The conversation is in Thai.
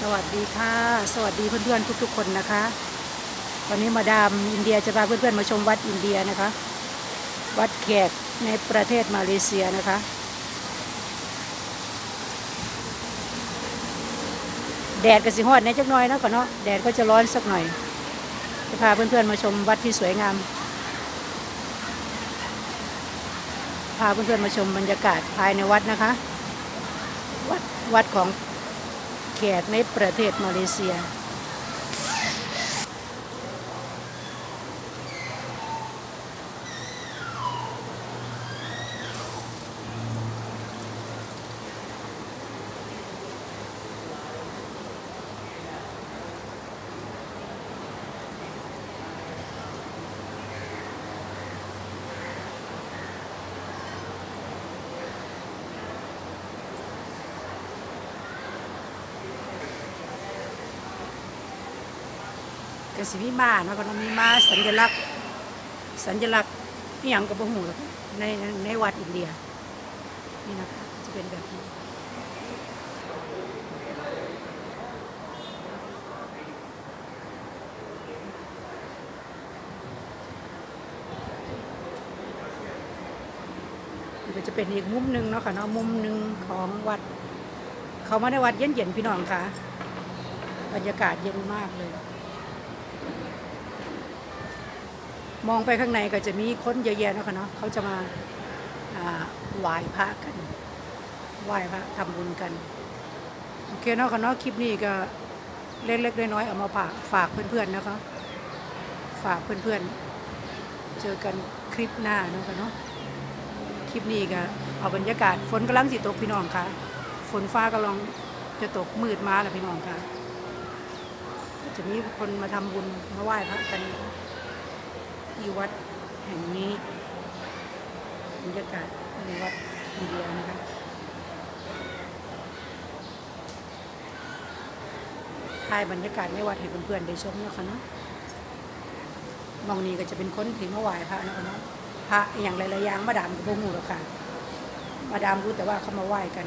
สวัสดีค่ะ สวัสดีเพื่อนๆทุกๆคนนะคะ วันนี้มาดามอินเดียจะพาเพื่อนๆมาชมวัดอินเดียนะคะ วัดแขกในประเทศมาเลเซียนะคะ แดดก็สิฮอดในจักหน่อยนะก่อนเนาะแดดก็จะร้อนสักหน่อย จะพาเพื่อนๆมาชมวัดที่สวยงาม พาเพื่อนๆมาชมบรรยากาศภายในวัดนะคะ วัดวัดของ ขตในประเทศมาเลเซีย กสิมีม้าเนาะก็ต้องมีมาสัญลักษณ์ สัญลักษณ์อหย่างกับบ่หูหรอกในในวัดอินเดียนี่นะคะจะเป็นแบบนี้ก็จะเป็นอีกมุมหนึ่งเนาะค่ะเนาะมุมหนึ่งของวัด เขามาในวัดเย็นๆพี่น้องค่ะ บรรยากาศเย็นมากเลย มองไปข้างในก็จะมีคนเยอะแยะเนาะคะเนาะเขาจะมาอ่าไหว้พระกันไหว้พระทำบุญกัน โอเคเนาะค่ะเนาะคลิปนี้ก็เล็กๆน้อยๆเอามาฝากฝากเพื่อนๆนะคะ ฝากเพื่อนๆ เจอกันคลิปหน้าเนาะค่ะเนาะคลิปนี้ก็เอาบรรยากาศฝนกำลังสิตกพี่น้องค่ะ ฝนฟ้ากำลังจะตกมืดมาแล้วพี่น้องค่ะจะมีคนมาทำบุญมาไหว้พระกัน ที่วัดแห่งนี้บรรยากาศในวัดอินเดียนะคะถ่ายบรรยากาศในวัดให้เพื่อนๆได้ชมนะคะเนาะมองนี้ก็จะเป็นคนที่มาไหว้พระนะคะเนาะพระอย่างหลายๆอย่างมาดามกับพวกงูหรอกค่ะ มาดามรู้แต่ว่าเขามาไหว้กัน